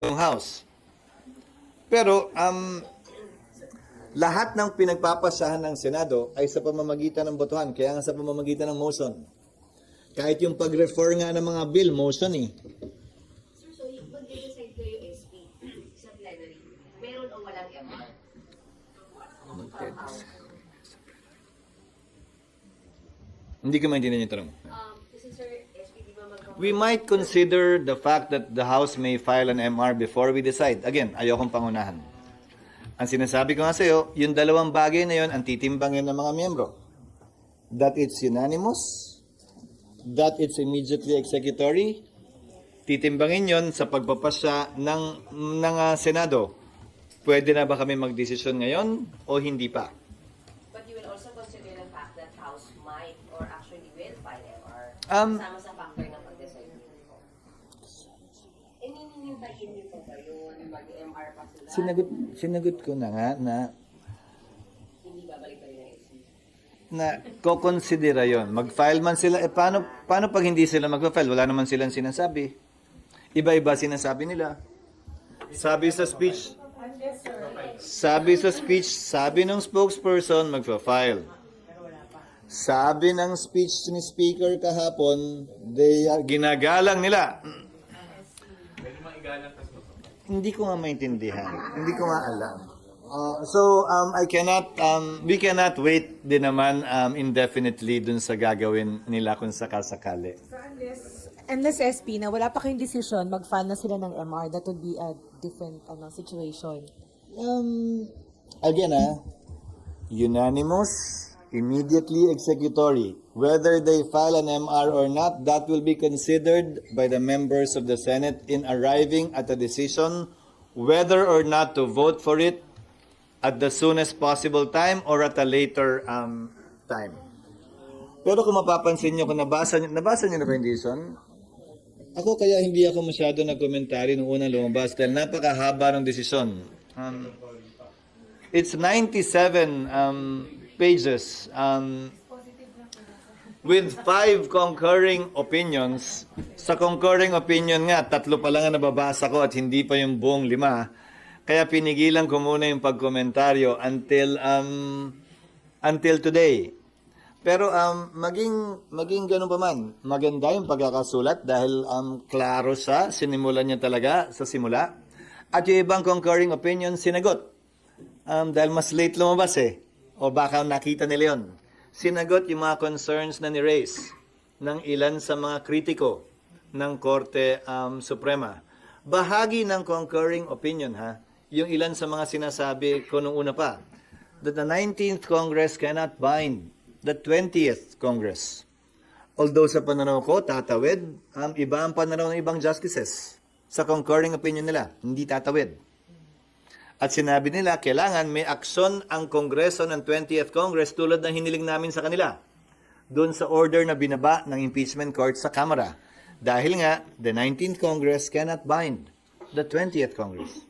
yung House. Pero um, lahat ng pinagpapasahan ng Senado ay sa pamamagitan ng botohan, kaya nga sa pamamagitan ng motion. Kahit yung pag-refer nga ng mga bill, motion eh. Sir, so mag-decide kayo SP sa plenary, meron o walang MR? Hindi ko maintindihan yung tanong. Um, kasi sir, SP, di ba mag- We might consider the fact that the House may file an MR before we decide. Again, ayokong pangunahan. Ang sinasabi ko nga sa iyo, yung dalawang bagay na yon ang titimbangin ng mga miyembro. That it's unanimous, that it's immediately executory, titimbangin yon sa pagpapasya ng, ng ah, Senado. Pwede na ba kami magdesisyon ngayon o hindi pa? But you will also consider the fact that House might or actually will file MR Um, kasama sa factor ng pag-decide niyo. Eh, nininintayin niyo po ba yun? Mag-MR pa sila? Sinagot, sinagot ko na nga na na kokonsidera yon. Mag-file man sila, eh paano, paano pag hindi sila mag-file? Wala naman silang sinasabi. Iba-iba sinasabi nila. Sabi sa speech, sabi sa speech, sabi ng spokesperson, magpa-file. Sabi ng speech ni speaker kahapon, they are, ginagalang nila. Hindi ko nga maintindihan. Hindi ko nga alam. Uh, so um, I cannot um, we cannot wait din naman um, indefinitely dun sa gagawin nila kung sakasakali. Unless, unless SP na wala pa kayong decision, mag-file na sila ng MR, that would be a different ano, situation. Um, again ah, unanimous, immediately executory. Whether they file an MR or not, that will be considered by the members of the Senate in arriving at a decision whether or not to vote for it at the soonest possible time or at a later um, time. Pero kung mapapansin nyo, kung nabasa, nyo- nabasa nyo na ba? Ako kaya hindi ako masyado nagkomentary nung unang lumabas dahil napakahaba ng desisyon. Um, it's 97 um, pages um, with five concurring opinions. Sa concurring opinion nga, tatlo pa lang ang nababasa ko at hindi pa yung buong lima. Kaya pinigilan ko muna yung pagkomentaryo until um, until today. Pero um, maging maging ganun pa man, maganda yung pagkakasulat dahil um, klaro siya, sinimulan niya talaga sa simula. At yung ibang concurring opinion, sinagot. Um, dahil mas late lumabas eh. O baka nakita nila yun. Sinagot yung mga concerns na ni-raise ng ilan sa mga kritiko ng Korte um, Suprema. Bahagi ng concurring opinion ha, yung ilan sa mga sinasabi ko nung una pa, that the 19th Congress cannot bind the 20th Congress. Although sa pananaw ko, tatawid, um, iba ang pananaw ng ibang justices sa concurring opinion nila, hindi tatawid. At sinabi nila, kailangan may aksyon ang Kongreso ng 20th Congress tulad ng hiniling namin sa kanila doon sa order na binaba ng impeachment court sa Kamara. Dahil nga, the 19th Congress cannot bind the 20th Congress.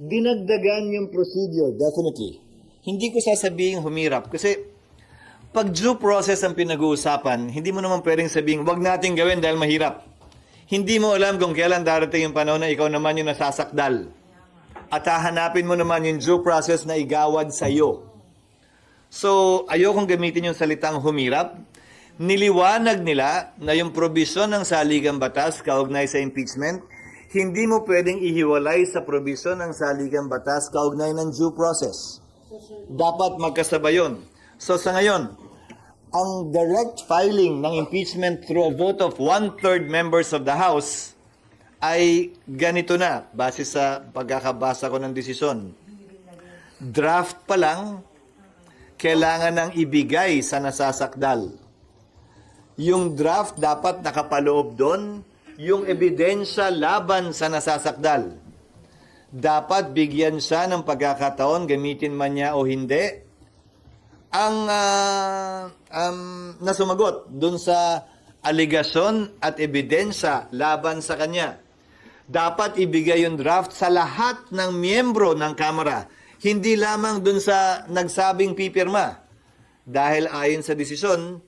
Dinagdagan yung procedure, definitely. Hindi ko sasabihin humirap kasi pag due process ang pinag-uusapan, hindi mo naman pwedeng sabihin, wag nating gawin dahil mahirap. Hindi mo alam kung kailan darating yung panahon na ikaw naman yung nasasakdal. At hahanapin mo naman yung due process na igawad sa iyo. So, ayokong gamitin yung salitang humirap. Niliwanag nila na yung probisyon ng saligang batas kaugnay sa impeachment, hindi mo pwedeng ihiwalay sa probisyon ng saligang batas kaugnay ng due process. Dapat magkasabay yun. So sa ngayon, ang direct filing ng impeachment through a vote of one-third members of the House ay ganito na, base sa pagkakabasa ko ng desisyon. Draft pa lang, kailangan ng ibigay sa nasasakdal. Yung draft dapat nakapaloob doon, yung ebidensya laban sa nasasakdal. Dapat bigyan siya ng pagkakataon, gamitin man niya o hindi, ang ah, um, nasumagot dun sa aligasyon at ebidensya laban sa kanya. Dapat ibigay yung draft sa lahat ng miyembro ng Kamara, hindi lamang dun sa nagsabing pipirma. Dahil ayon sa desisyon,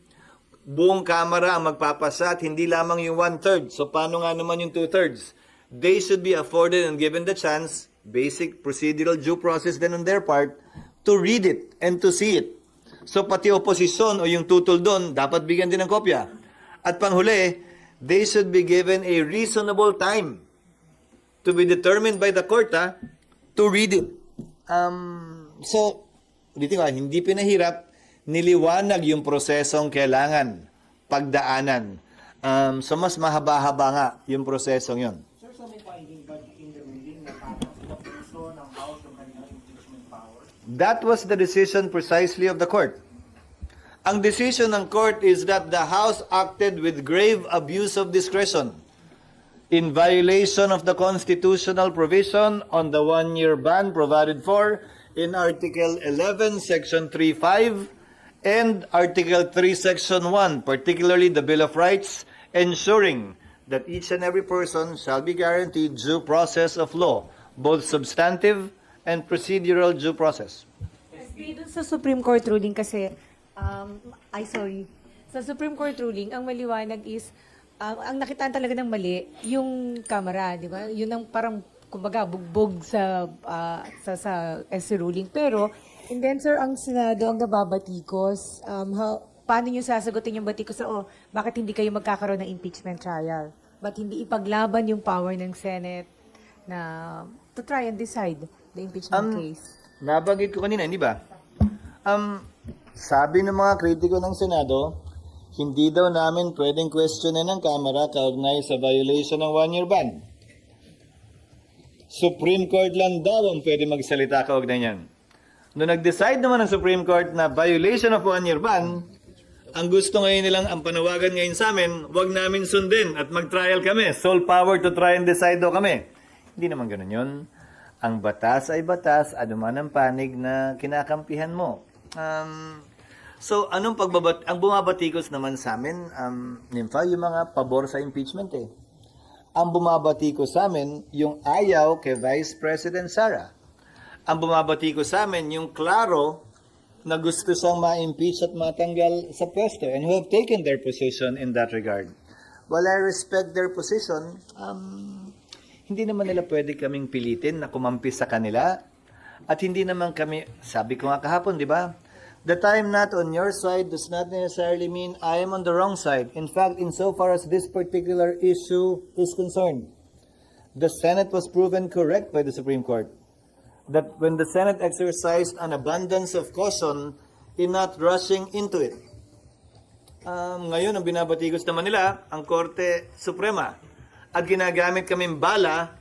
buong kamera ang magpapasa at hindi lamang yung one-third. So, paano nga naman yung two-thirds? They should be afforded and given the chance, basic procedural due process then on their part, to read it and to see it. So, pati oposisyon o yung tutol doon, dapat bigyan din ng kopya. At panghuli, they should be given a reasonable time to be determined by the court ha, to read it. Um, so, dito nga, hindi pinahirap, niliwanag yung prosesong kailangan pagdaanan. Um, so, mas mahaba-haba nga yung prosesong yon. That was the decision precisely of the court. Ang decision ng court is that the House acted with grave abuse of discretion in violation of the constitutional provision on the one-year ban provided for in Article 11, Section 3.5 and Article 3, Section 1, particularly the Bill of Rights, ensuring that each and every person shall be guaranteed due process of law, both substantive and procedural due process. SP, dun sa Supreme Court ruling kasi, um, ay sorry, sa Supreme Court ruling, ang maliwanag is, um, ang nakitaan talaga ng mali, yung camera, di ba? Yun ang parang, kumbaga, bugbog sa, ah, sa, sa SC ruling. Pero, and then, sir, ang Senado ang nababatikos, um, how, paano nyo sasagutin yung batikos na, oh, bakit hindi kayo magkakaroon ng impeachment trial? Ba't hindi ipaglaban yung power ng Senate na to try and decide the impeachment Um, case? Nabanggit ko kanina, hindi ba? Um, sabi ng mga kritiko ng Senado, hindi daw namin pwedeng questionin ng Kamara kaugnay sa violation ng one-year ban. Supreme Court lang daw ang pwede magsalita kaugnay niyan. Noong nag-decide naman ng Supreme Court na violation of one-year ban, ang gusto ngayon nilang, ang panawagan ngayon sa amin, wag namin sundin at mag-trial kami. Sole power to try and decide daw kami. Hindi naman ganun yun. Ang batas ay batas, anuman ang panig na kinakampihan mo. Um, so, anong pagbabat... Ang bumabatikos naman sa amin, um, Nympha, yung mga pabor sa impeachment eh. Ang bumabatikos sa amin, yung ayaw kay Vice President Sara. Ang bumabatikos sa amin, yung klaro na gusto siyang ma-impeach at matanggal sa pwesto and who have taken their position in that regard. While I respect their position, um, hindi naman nila pwede kaming pilitin na kumampi sa kanila at hindi naman kami, sabi ko nga kahapon, di ba? The time not on your side does not necessarily mean I am on the wrong side. In fact, insofar as this particular issue is concerned, the Senate was proven correct by the Supreme Court that when the Senate exercised an abundance of caution in not rushing into it. Um, ngayon, ang binabatigos naman nila, ang Korte Suprema. At ginagamit kaming bala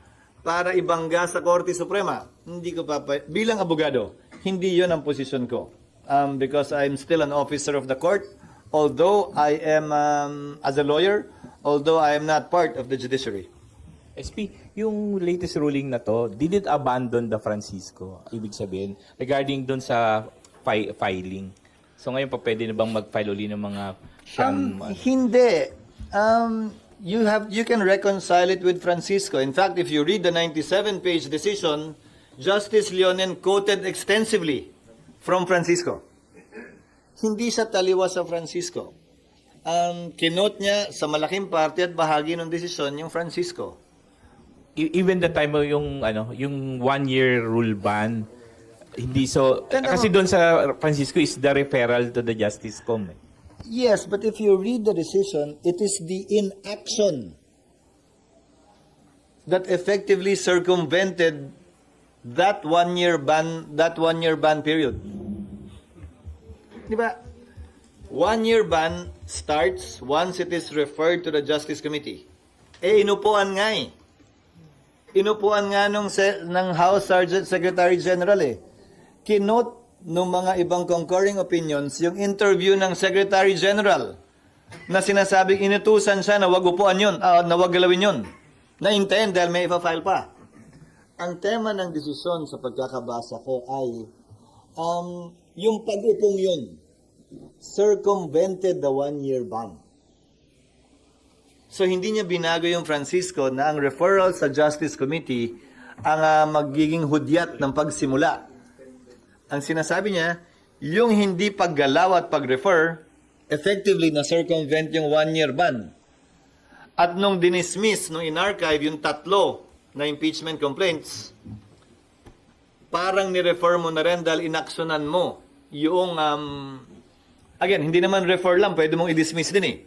para ibangga sa Korte Suprema. Hindi ko papa... Bilang abogado, hindi yon ang posisyon ko. Um, because I'm still an officer of the court, although I am, um, as a lawyer, although I am not part of the judiciary. SP, yung latest ruling na to, did it abandon the Francisco? Ibig sabihin, regarding dun sa fi- filing. So ngayon pa pwede na bang mag-file uli ng mga siyam? Um, hindi. Um, you have you can reconcile it with Francisco. In fact, if you read the 97-page decision, Justice Leonen quoted extensively from Francisco. Hindi siya taliwa sa Francisco. Ang kinote niya sa malaking parte at bahagi ng desisyon yung Francisco. E- even the time yung ano, yung one year rule ban, hindi so kasi doon sa Francisco is the referral to the Justice Com. eh. Yes, but if you read the decision, it is the inaction that effectively circumvented that one year ban that one year ban period. Di ba? One year ban starts once it is referred to the Justice Committee. Eh, inupuan nga eh. Inupuan nga nung se- ng House Sergeant Secretary General eh. Kinote ng mga ibang concurring opinions yung interview ng Secretary General na sinasabing inutusan siya na wag upuan yun, ah, na wag galawin yun. Na-intend dahil may ipa-file pa. Ang tema ng desisyon sa pagkakabasa ko ay um, yung pag-upong yun circumvented the one-year ban. So hindi niya binago yung Francisco na ang referral sa Justice Committee ang ah, magiging hudyat ng pagsimula. Ang sinasabi niya, yung hindi paggalaw at pag-refer, effectively na circumvent yung one-year ban. At nung dinismiss, nung in-archive yung tatlo na impeachment complaints, parang ni-refer mo na rin dahil inaksyonan mo yung, um, again, hindi naman refer lang, pwede mong i-dismiss din eh.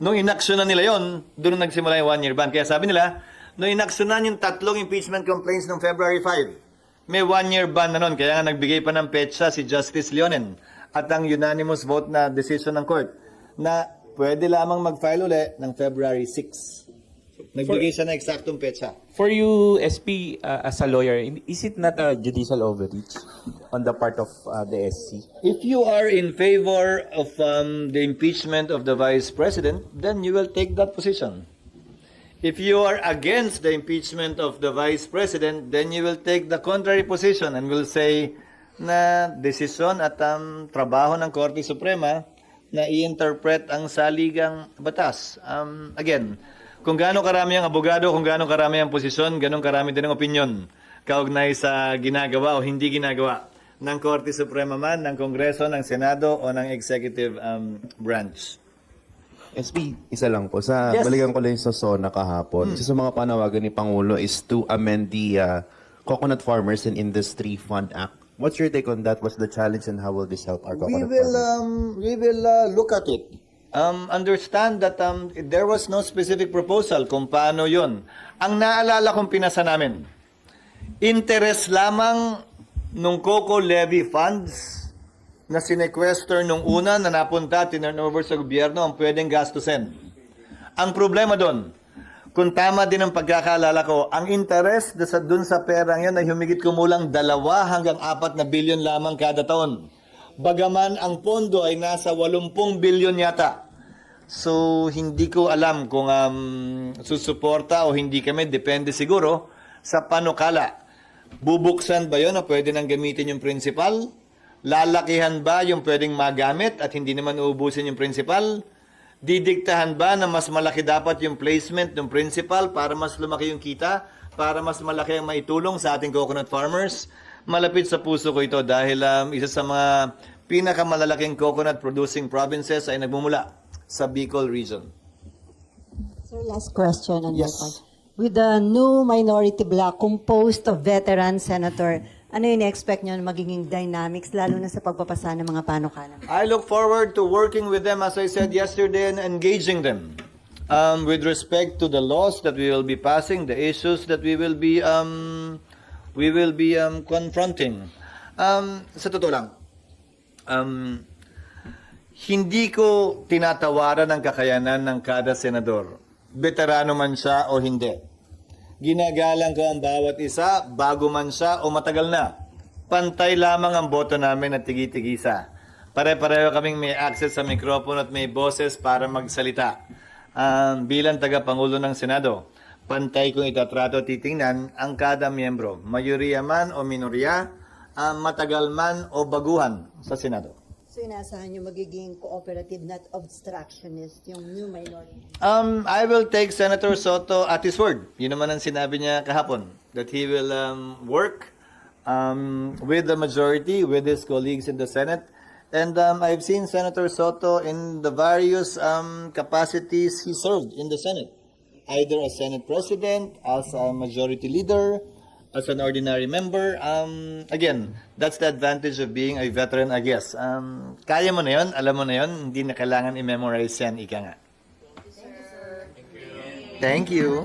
Nung inaksyonan nila yon, doon nagsimula yung one-year ban. Kaya sabi nila, nung inaksyonan yung tatlong impeachment complaints noong February 5, may one-year ban na nun. Kaya nga nagbigay pa ng petsa si Justice Leonen at ang unanimous vote na decision ng court na pwede lamang mag-file uli ng February 6. Nagbigay siya ng eksaktong petsa. For you, SP, uh, as a lawyer, is it not a judicial overreach on the part of uh, the SC? If you are in favor of um, the impeachment of the vice president, then you will take that position. If you are against the impeachment of the vice president, then you will take the contrary position and will say na desisyon at um, trabaho ng Korte Suprema na i-interpret ang saligang batas. Um, again, kung gaano karami ang abogado, kung gaano karami ang posisyon, ganun karami din ang opinion kaugnay sa ginagawa o hindi ginagawa ng Korte Suprema man, ng Kongreso, ng Senado o ng Executive um, Branch. SP, isa lang po. Sa Yes. balikan ko lang sa SONA kahapon. Isa sa mga panawagan ni Pangulo is to amend the uh, Coconut Farmers and Industry Fund Act. What's your take on that? What's the challenge and how will this help our We coconut will farmers? um, we will uh, look at it. Um, understand that um, there was no specific proposal kung paano yon. Ang naalala kong pinasa namin, interest lamang nung COCO levy funds na sinequester nung una na napunta, tinurnover sa gobyerno ang pwedeng gastusin. Ang problema doon, kung tama din ang pagkakaalala ko, ang interest sa dun sa perang yan ay humigit kumulang dalawa hanggang apat na bilyon lamang kada taon. Bagaman ang pondo ay nasa 80 bilyon yata. So, hindi ko alam kung um, susuporta o hindi kami, depende siguro sa panukala. Bubuksan ba yon na pwede nang gamitin yung principal? Lalakihan ba yung pwedeng magamit at hindi naman uubusin yung principal? Didiktahan ba na mas malaki dapat yung placement ng principal para mas lumaki yung kita? Para mas malaki ang maitulong sa ating coconut farmers? Malapit sa puso ko ito dahil um, isa sa mga pinakamalalaking coconut producing provinces ay nagmumula sa Bicol region. Sir, last question on Yes. my part. With the new minority bloc composed of veteran senator, ano yung expect nyo na magiging dynamics, lalo na sa pagpapasa ng mga panukala? I look forward to working with them, as I said yesterday, and engaging them um, with respect to the laws that we will be passing, the issues that we will be um, we will be um, confronting. Um, sa totoo lang, um, hindi ko tinatawaran ang kakayanan ng kada senador, veterano man siya o hindi. Ginagalang ko ang bawat isa, bago man siya o matagal na. Pantay lamang ang boto namin at tigi-tigisa. Pare-pareho kaming may access sa mikropono at may boses para magsalita. Um, bilang tagapangulo ng Senado, pantay kong itatrato titingnan ang kada miyembro, mayoriya man o minorya, um, matagal man o baguhan sa Senado. So inaasahan nyo magiging cooperative, not obstructionist, yung new minority. Um, I will take Senator Soto at his word. Yun naman ang sinabi niya kahapon, that he will um, work um, with the majority, with his colleagues in the Senate. And um, I've seen Senator Soto in the various um, capacities he served in the Senate. Either as Senate President, as a majority leader, as an ordinary member. Um, again, that's the advantage of being a veteran, I guess. Um, kaya mo na yun, alam mo na yun, hindi na kailangan i-memorize yan, ika nga. Thank you.